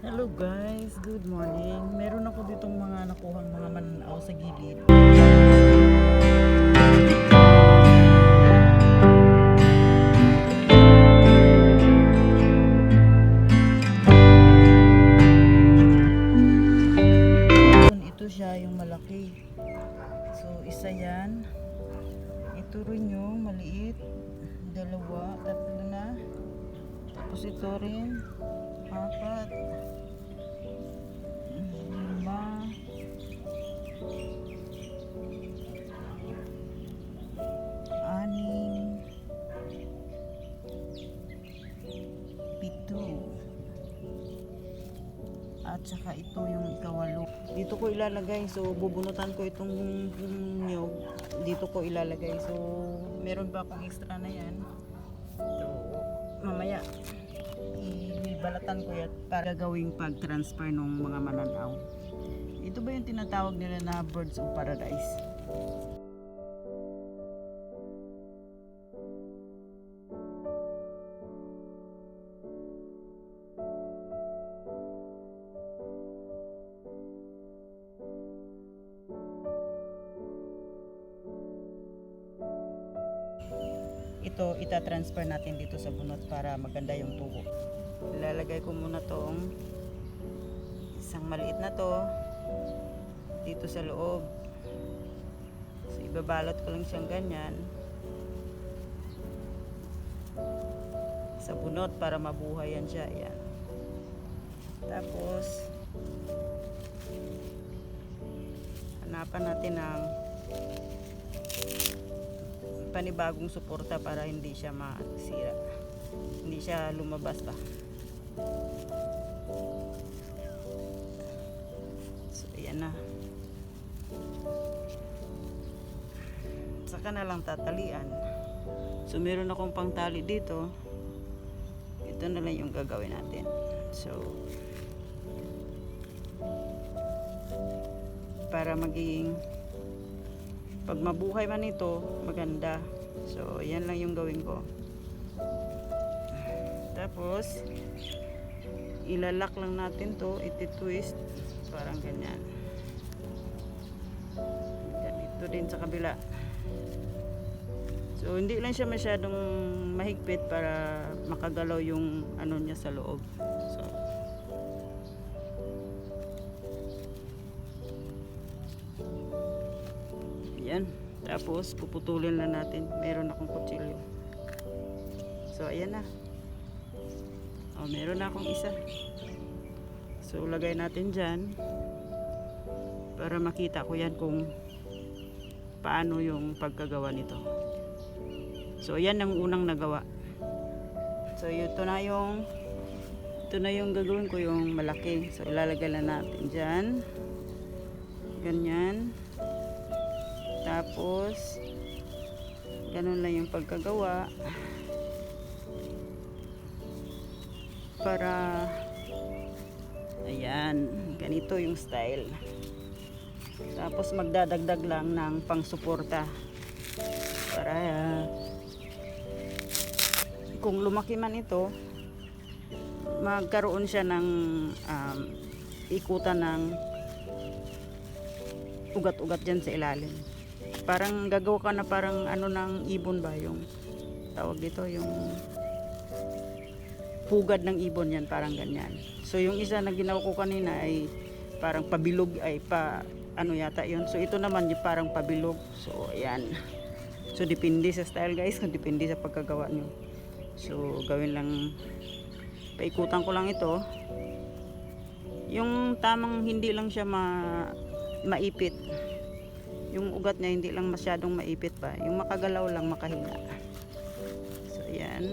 Hello guys, good morning. Meron ako ditong mga nakuhang mga mananaw sa gilid. Ito siya yung malaki. So isa yan. Ito rin yung maliit. Dalawa, tatlo na. Tapos ito rin. Apat. Lima. Anim. Pito. At saka ito yung ikawalo. Dito ko ilalagay. So, bubunutan ko itong nyog. Dito ko ilalagay. So, meron pa akong extra na yan. So, mamaya ibalatan ko yan para gawing pag-transfer ng mga mananaw. Ito ba yung tinatawag nila na birds of paradise? Ito ita-transfer natin dito sa bunot para maganda yung tubo. Ilalagay ko muna tong isang maliit na to dito sa loob. So ibabalot ko lang siyang ganyan sa bunot para mabuhay yan siya. Ayan. Tapos hanapan natin ng panibagong suporta para hindi siya masira. Hindi siya lumabas ba. So, ayan na. Saka na lang tatalian. So, meron akong pangtali dito. Ito na lang yung gagawin natin. So, para maging pag mabuhay man ito, maganda. So, yan lang yung gawin ko. Tapos, ilalak lang natin to, iti-twist, parang ganyan. Ganito din sa kabila. So, hindi lang siya masyadong mahigpit para makagalaw yung ano niya sa loob. Tapos, puputulin na natin. Meron akong kutsilyo. So, ayan na. O, meron na akong isa. So, lagay natin dyan. Para makita ko yan kung paano yung pagkagawa nito. So, yan ang unang nagawa. So, ito na yung ito na yung gagawin ko yung malaki. So, ilalagay na natin dyan. Ganyan. Tapos, ganun lang yung pagkagawa. Para, ayan, ganito yung style. Tapos, magdadagdag lang ng pangsuporta. Para, kung lumaki man ito, magkaroon siya ng um, ikutan ng ugat-ugat dyan sa ilalim parang gagawa ka na parang ano ng ibon ba yung tawag dito yung pugad ng ibon yan parang ganyan. So yung isa na ginawa ko kanina ay parang pabilog ay pa ano yata yun. So ito naman yung parang pabilog. So ayan. So depende sa style guys. Kung depende sa pagkagawa nyo. So gawin lang paikutan ko lang ito. Yung tamang hindi lang siya ma maipit yung ugat niya hindi lang masyadong maipit pa. Yung makagalaw lang makahinga. So ayan.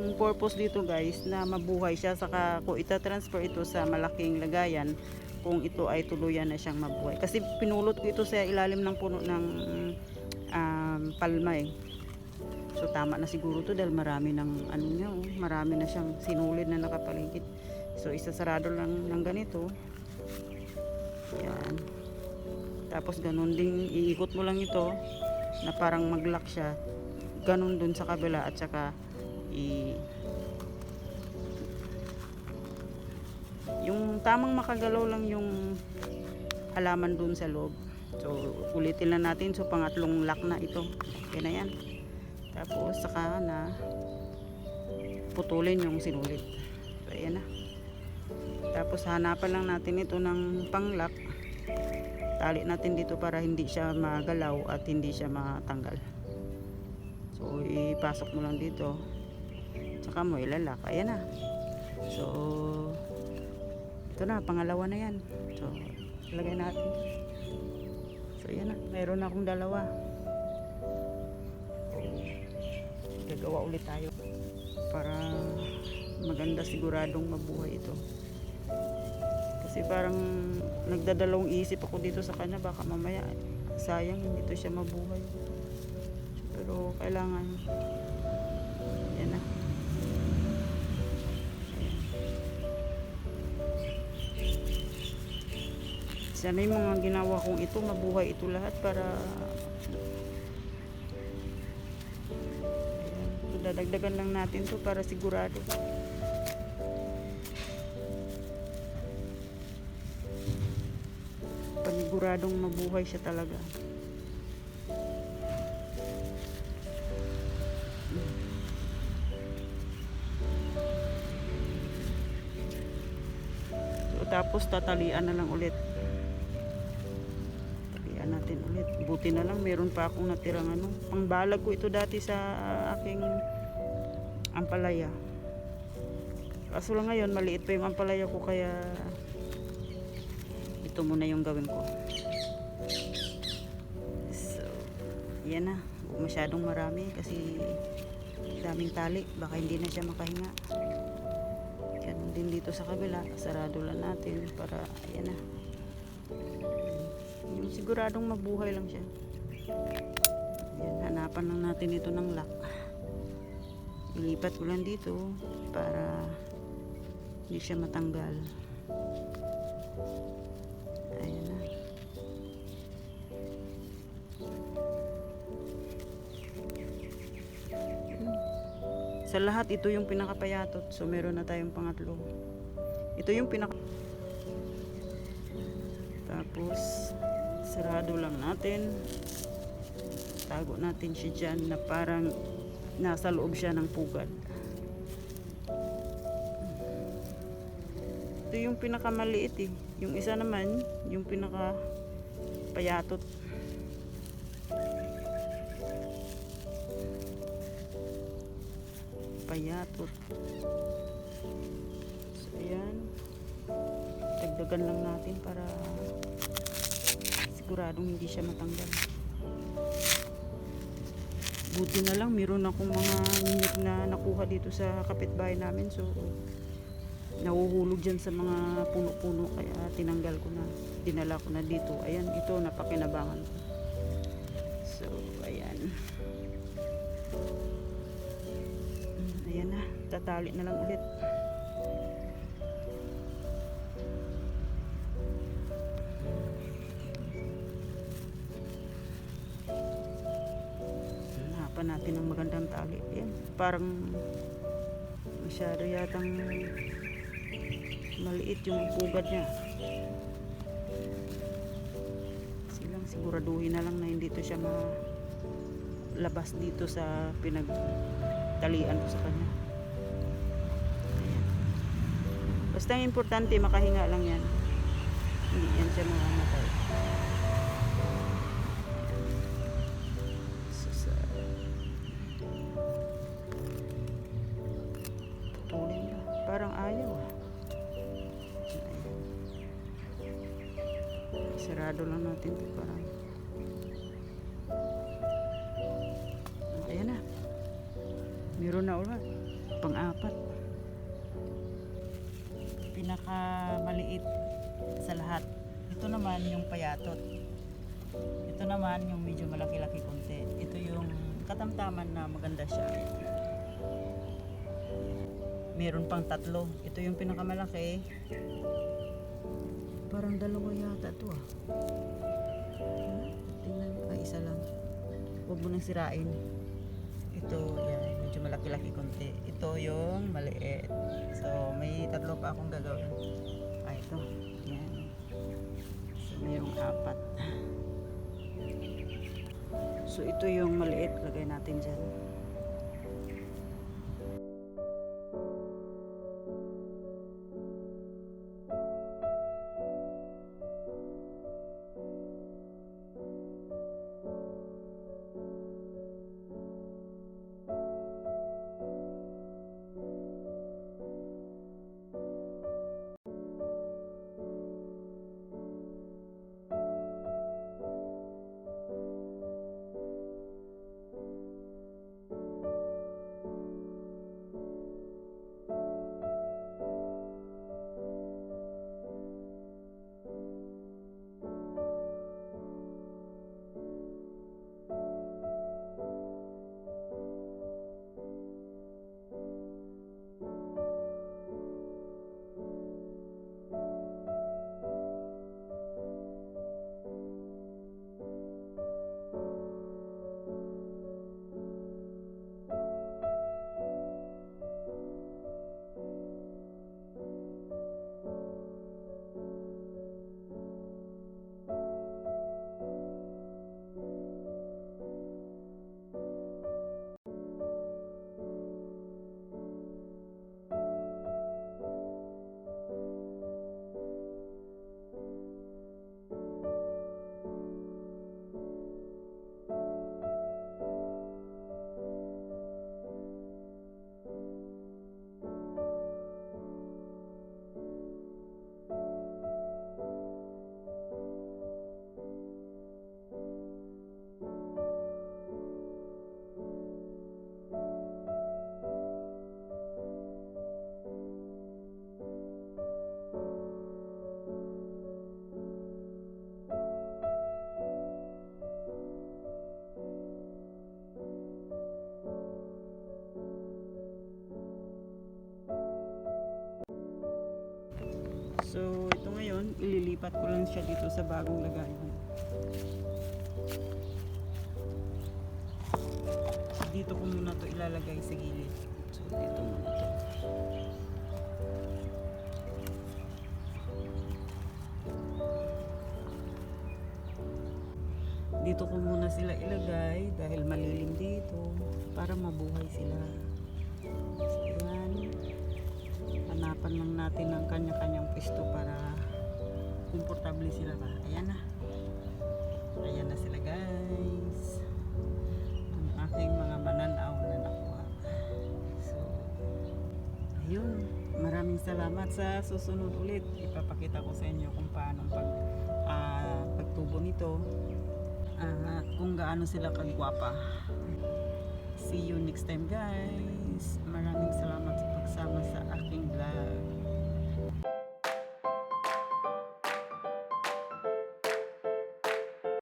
Ang purpose dito guys na mabuhay siya saka kung ita-transfer ito sa malaking lagayan kung ito ay tuluyan na siyang mabuhay. Kasi pinulot ko ito sa ilalim ng puno ng um, palma eh So tama na siguro to dahil marami ng ano niya, oh, marami na siyang sinulid na nakapaligid. So isasarado lang ng ganito. Yan. Tapos ganun din iikot mo lang ito na parang mag-lock siya. Ganun dun sa kabila at saka i yung tamang makagalaw lang yung halaman dun sa loob. So, ulitin lang natin. So, pangatlong lock na ito. Okay na yan. Tapos, saka na putulin yung sinulit. So, ayan na. Tapos, hanapan lang natin ito ng pang-lock. Tali natin dito para hindi siya magalaw at hindi siya matanggal. So, ipasok mo lang dito. Tsaka mo ilalak. Ayan na. So, ito na. Pangalawa na yan. So, lagay natin. So, yan na. Meron na akong dalawa. Gagawa ulit tayo. Para maganda siguradong mabuhay ito. Kasi parang nagdadalawang isip ako dito sa kanya. Baka mamaya sayang hindi to siya mabuhay. Pero kailangan yan na. Sana yung mga ginawa kong ito, mabuhay ito lahat para dadagdagan lang natin to para sigurado. Paniguradong mabuhay siya talaga. So, tapos tatalian na lang ulit. Talian natin ulit. Buti na lang meron pa akong natirang ano. Pangbalag ko ito dati sa aking ampalaya. Kaso lang ngayon maliit pa yung ampalaya ko kaya ito muna yung gawin ko. So, yan na. Huwag masyadong marami kasi daming tali. Baka hindi na siya makahinga. Ganun din dito sa kabila. Sarado lang natin para ayan na. Yung siguradong mabuhay lang siya. Ayan, hanapan lang natin ito ng lock. Ilipat ko lang dito para hindi siya matanggal. Ayan na. Sa lahat, ito yung pinakapayatot. So, meron na tayong pangatlo. Ito yung pinaka... Tapos, sarado lang natin. Tago natin siya dyan na parang nasa loob siya ng pugad. Ito yung pinakamaliit eh. Yung isa naman, yung pinaka payatot. Payatot. So, ayan. Dagdagan lang natin para siguradong hindi siya matanggal. Buti na lang, meron akong mga ninyok na nakuha dito sa kapitbahay namin. So, nahuhulog dyan sa mga puno-puno. Kaya tinanggal ko na. Dinala ko na dito. Ayan ito. Napakinabangan ko. So ayan. Ayan na. Tatali na lang ulit hanapan natin ng magandang tali ayan parang masyado yatang maliit yung pugad niya. Silang siguraduhin na lang na hindi to siya malabas dito sa pinagtalian ko sa kanya. Ayan. Basta importante makahinga lang yan. Hindi yan siya mamamatay. Sarado lang natin ito para ayan na. Meron na ulit. Pang-apat. Pinaka maliit sa lahat. Ito naman yung payatot. Ito naman yung medyo malaki-laki konti. Ito yung katamtaman na maganda siya. Meron pang tatlo. Ito yung pinakamalaki Parang dalawa yata to ah. Hmm? Tingnan, ay isa lang. huwag mo nang sirain. Ito, yan, medyo malaki-laki konti. Ito yung maliit. So, may tatlo pa akong gagawin. Ah, ito. Yan. So, mayroong apat. So, ito yung maliit. Lagay natin dyan. So, ito ngayon, ililipat ko lang siya dito sa bagong lagayan. Dito ko muna to ilalagay sa gilid. So, dito muna to. Dito ko muna sila ilagay dahil malilim dito para mabuhay sila. Hanapan lang natin ng kanya-kanyang pwesto para komportable sila ba. Ayan na. Ayan na sila guys. Ang aking mga mananaw na nakuha. So, ayun. Maraming salamat sa susunod ulit. Ipapakita ko sa inyo kung paano pag, ah, pagtubo nito. At kung gaano sila kagwapa. See you next time guys. Maraming salamat makasama sa aking vlog.